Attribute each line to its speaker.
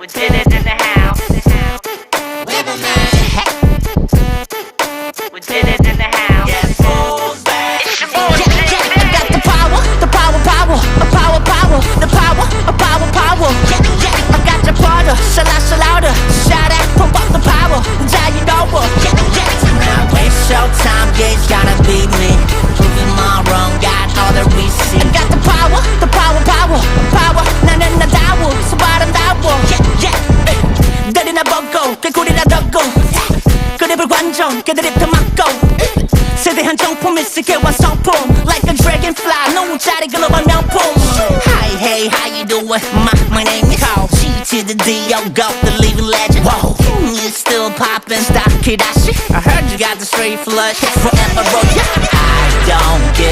Speaker 1: We did it in the house. We did it in the house. It's your boy,
Speaker 2: Yeah, yeah, I got the power, the power, power, a power, power, the power, a power, power. Yeah, yeah, I got the powder, 보고, 개구리나 덮고. 그립을 관전, 그들이 더 막고. 세대한 정품일 세계와 성품 Like a dragonfly 노자리 글로벌 명품 Hi hey how you doing My, my name is Carl G to the D O go the living legend Whoa You still poppin' stock Kidashi I heard you got the straight flush Forever roll yeah I don't give